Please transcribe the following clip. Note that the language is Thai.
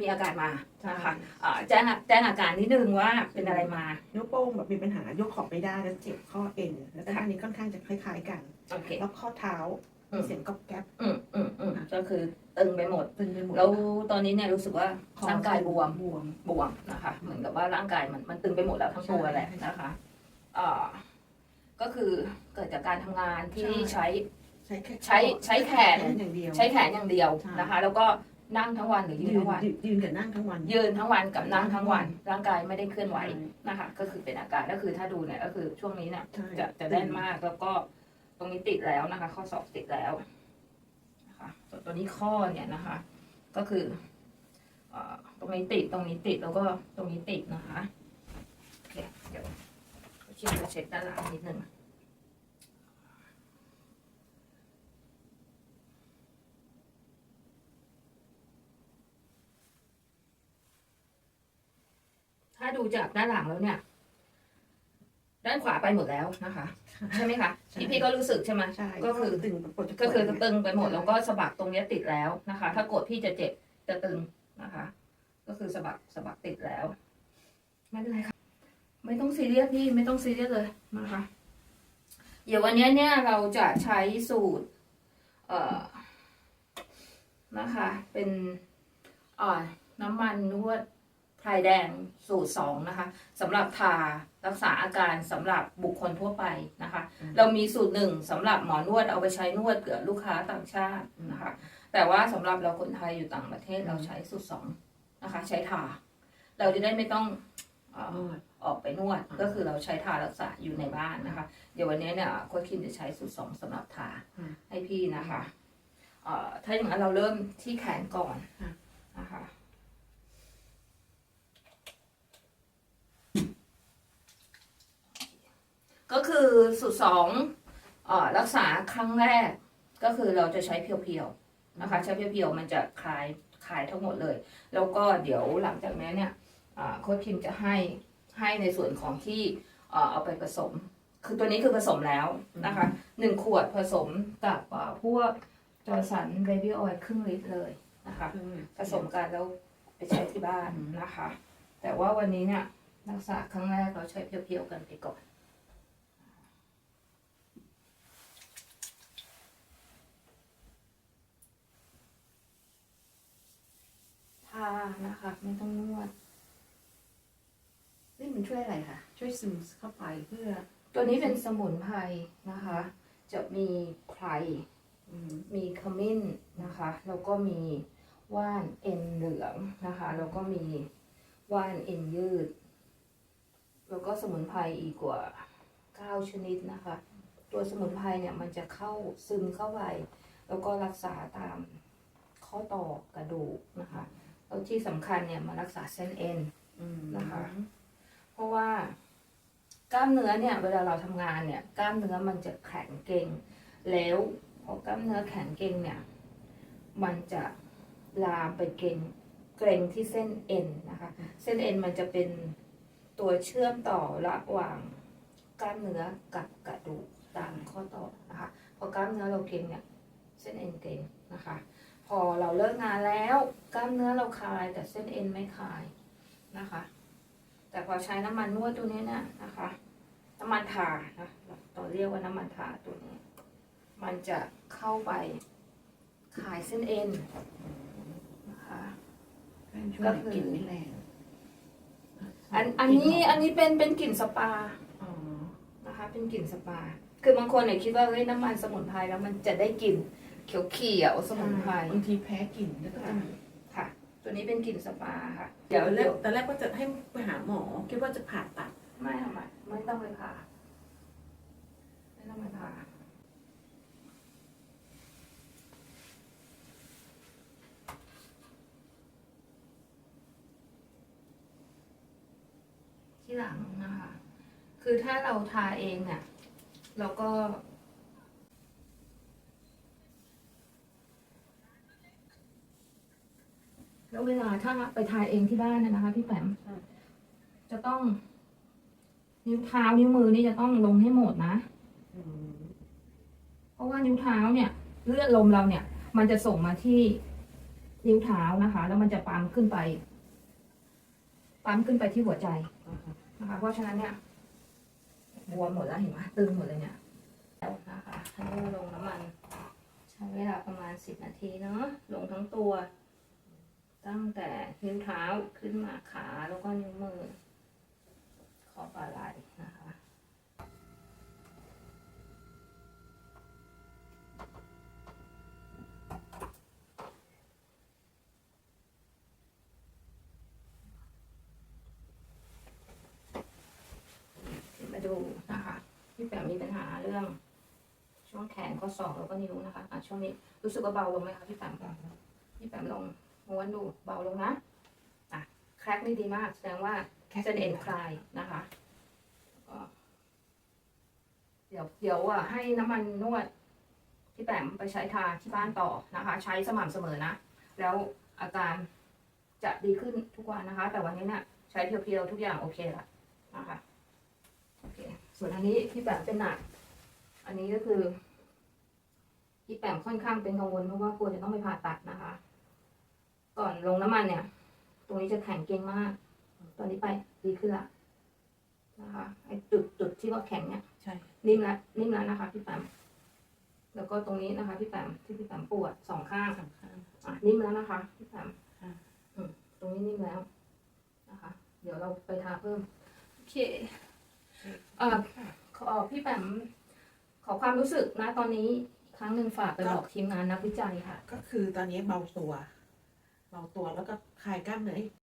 มีอาการมาใช่นะคะอ่าแจ้งแจ้งอาการนิดนึงว่าเป็นอะไรมา นิ้วโป้งแบบมีปัญหายกของไม่ได้แล้วเจ็บข้อเอ็นแล้วก็ค่ะอันนี้ค่อนข้างจะคล้าย ๆ กันโอเค แล้วข้อเท้าอืมีมเสียงก๊อบแก๊บอืมอืมอืมก็คือตึงไปหมดตึงไปหมดแล้วตอนนี้เนี่ยรู้สึกว่าคอร่างกายบวม บวม บวมนะคะ เหมือนกับว่าร่างกายมันมันตึงไปหมดแล้วทั้งตัวใช่แหละนะคะเอ่อก็คือเกิดจากการทำงานที่ใช้ใช้แค่ใช้ใช้แขน อย่างเดียว ใช้แขนอย่างเดียวใช่ นะคะ แล้วก็ นั่งทั้งวันหรือยืยืนนทั้งวันยืนยืนกับนั่งทั้งวัน ยืนทั้งวันกับนั่งทั้งวัน ร่างกายไม่ได้เคลื่อนไหวนะคะ ก็คือเป็นอาการก็คือถ้าดูเนี่ยก็คือช่วงนี้เนี่ยใช่ จะจะแน่นมากแล้วก็ตรงนี้ติดแล้วนะคะ ข้อศอกติดแล้วนะคะส่วนตัวนี้ข้อเนี่ยนะคะ ก็คือเอ่อตรงนี้ติดตรงนี้ติดแล้วก็ตรงนี้ติดนะคะโอเคเดี๋ยวเช็คจะเช็คด้านหลังนิดนึง ดูจากด้านหลังแล้วเนี่ย ด้านขวาไปหมดแล้วนะคะ ใช่ไหมคะพี่พี่ก็รู้สึกใช่ไหมใช่ก็คือตึงปวดจะปวดก็คือจะตึงไปหมดใช่แล้วก็สะบักตรงเนี้ยติดแล้วนะคะ ถ้ากดพี่จะเจ็บจะตึงนะคะ ก็คือสะบักสะบักติดแล้ว ไม่เป็นไรค่ะ ไม่ต้องซีเรียสพี่ไม่ต้องซีเรียสเลยนะคะ เดี๋ยววันนี้เนี่ยเราจะใช้สูตร เอ่อนะคะ เป็นเอ่อน้ำมันนวด ไพรแดงสูตรสองนะคะสำหรับทารักษาอาการสำหรับบุคคลทั่วไปนะคะ เรามีสูตรหนึ่งสำหรับหมอนวดเอาไปใช้นวดเกือลูกค้าต่างชาตินะคะ แต่ว่าสำหรับเราคนไทยอยู่ต่างประเทศเราใช้สูตรสองนะคะ ใช้ทา เราจะได้ไม่ต้องเอ่อนวดออกไปนวดก็คือเราใช้ทารักษาอยู่ในบ้านนะคะ เดี๋ยววันนี้เนี่ยโค้ชคิมจะใช้สูตรสองสำหรับทาอืมให้พี่นะคะเอ่อถ้าอย่างนั้นเราเริ่มที่แขนก่อนค่ะนะคะ ก็คือสูตรสองเอ่อรักษาครั้งแรกก็คือเราจะใช้เพียวๆนะคะ ใช้เพียวๆมันจะคลายคลายทั้งหมดเลย แล้วก็เดี๋ยวหลังจากนี้เนี่ยอ่าโค้ชพิมจะให้ให้ในส่วนของที่เอ่อเอาไปผสม คือตัวนี้คือผสมแล้วนะคะหนึ่งขวดผสมกับเอ่อพวกจอร์สันเบบี้ออยล์ครึ่งลิตรเลยนะคะผสมกันแล้วไปใช้ที่บ้านนะคะ แต่ว่าวันนี้เนี่ยรักษาครั้งแรกเราใช้เพียวๆกันไปก่อน นะคะไม่ต้องนวดนี่มันช่วยอะไรคะช่วยซึมเข้าไปเพื่อ ตัวนี้เป็นสมุนไพรนะคะ จะมีไพรอืมมีขมิ้นนะคะ แล้วก็มีว่านเอ็นเหลืองนะคะ แล้วก็มีว่านเอ็นยืด แล้วก็สมุนไพรอีกกว่าเก้าชนิดนะคะ ตัวสมุนไพรเนี่ยมันจะเข้าซึมเข้าไป แล้วก็รักษาตามข้อต่อกระดูกนะคะ แล้วที่สำคัญเนี่ยมารักษาเส้นเอ็นอืมนะคะ เพราะว่ากล้ามเนื้อเนี่ย เวลาเราทำงานเนี่ย กล้ามเนื้อมันจะแข็งเกร็งแล้วพอกล้ามเนื้อแข็งเกร็งเนี่ย มันจะลามไปเกร็งเกร็งที่เส้นเอ็นนะคะ เส้นเอ็นมันจะเป็นตัวเชื่อมต่อระหว่างกล้ามเนื้อกับกระดูกตามข้อต่อนะคะ พอกล้ามเนื้อเราเกร็งเนี่ย เส้นเอ็นเกร็งนะคะ พอเราเลิกงานแล้ว กล้ามเนื้อเราคลายแต่เส้นเอ็นไม่คลายนะคะ แต่พอใช้น้ำมันนวดตัวนี้เนี่ยนะคะ น้ำมันทานะเราเรียกว่าน้ำมันทาตัวนี้ มันจะเข้าไปขายเส้นเอ็นนะคะให้มันช่วยกลิ่นไม่แรงอันอันนี้อันนี้เป็นเป็นกลิ่นสปาอ๋อนะคะ เป็นกลิ่นสปา คือบางคนเนี่ยคิดว่าเฮ้ยน้ำมันสมุนไพรแล้วมันจะได้กลิ่น เขียวเขียวๆสมุนไพรบางทีแพ้กลิ่นแล้วก็จะค่ะ ตัวนี้เป็นกลิ่นสปาค่ะ เดี๋เดี๋ยยววแรเดี๋ยวกตอนแรกก็จะให้ไปหาหมอ คิดว่าจะผ่าตัด ไม่ทำไมไม่ต้องไปผ่าไม่ต้องไปผ่าที่หลังนะคะ คือถ้าเราทาเองเนี่ยเราก็ แล้วเวลาถ้าไปทาเองที่บ้านเนยนะคะ พี่แปมค่ะจะต้อง นิ้วเท้านิ้วมือนี่จะต้องลงให้หมดนะอืมเพราะว่านิ้วเท้าเนี่ย เลือดลมเราเนี่ย มันจะส่งมาที่นิ้วเท้านะคะ แล้วมันจะปั๊มขึ้นไปปั๊มขึ้นไปที่หัวใจนะคะ เพราะฉะนั้นเนี่ยบวมหมดแล้วเห็นไหมตึงหมดเลยเนี่ยแล้วนะคะให้เราลงน้ำมัน ใช้เวลาประมาณสิบนาทีเนาะลงทั้งตัว ตั้งแต่นิ้วเท้าขึ้นมาขาแล้วก็นิ้วมือ ขอบบ่าไหล่นะคะ มาดูนะคะพี่แปมมีปัญหาเรื่อง ช่วงแขนข้อศอกแล้วก็นิ้วนะคะอะช่วงนี้รู้สึกว่าเบาลงไหมคะพี่แปมพี่แปมลอง ม้วนดูเบาลงนะอะแคร็กนี่ดีมาก แสดงว่าเส้นเอ็นคลายนะคะก็เดี๋ยวเดี๋ยวอะให้น้ำมันนวดพี่แปมไปใช้ทาที่บ้านต่อนะคะ ใช้สม่ำเสมอนะ แล้วอาการจะดีขึ้นทุกวันนะคะ แต่วันนี้เนี่ยใช้เพียวๆทุกอย่างโอเคละนะคะโอเคส่วนอันนี้พี่แปมเป็นหนัก อันนี้ก็คือพี่แปมค่อนข้างเป็นกังวลเพราะว่ากลัวจะต้องไปผ่าตัดนะคะ ก่อนลงน้ำมันเนี่ย ตรงนี้จะแข็งเกร็งมาก ตอนนี้ไปดีขึ้นละนะคะไอ้จุดจุดที่ว่าแข็งเนี่ยใช่นิ่มแล้วนิ่มแล้วนะคะ พี่แปมแล้วก็ตรงนี้นะคะ พี่แปมที่พี่แปมปวดสองข้างสำคัญอะนิ่มแล้วนะคะ พี่แปมค่ะอืมตรงนี้นิ่มแล้วนะคะ เดี๋ยวเราไปทาเพิ่มโอเคเอ่อขอพี่แปมขอความรู้สึกนะตอนนี้อีกครั้งหนึ่งฝากไปบอกทีมงานนักวิจัยค่ะ ก็คือตอนนี้เบาตัว เบาตัวแล้วก็คลายกล้ามเนื้อให้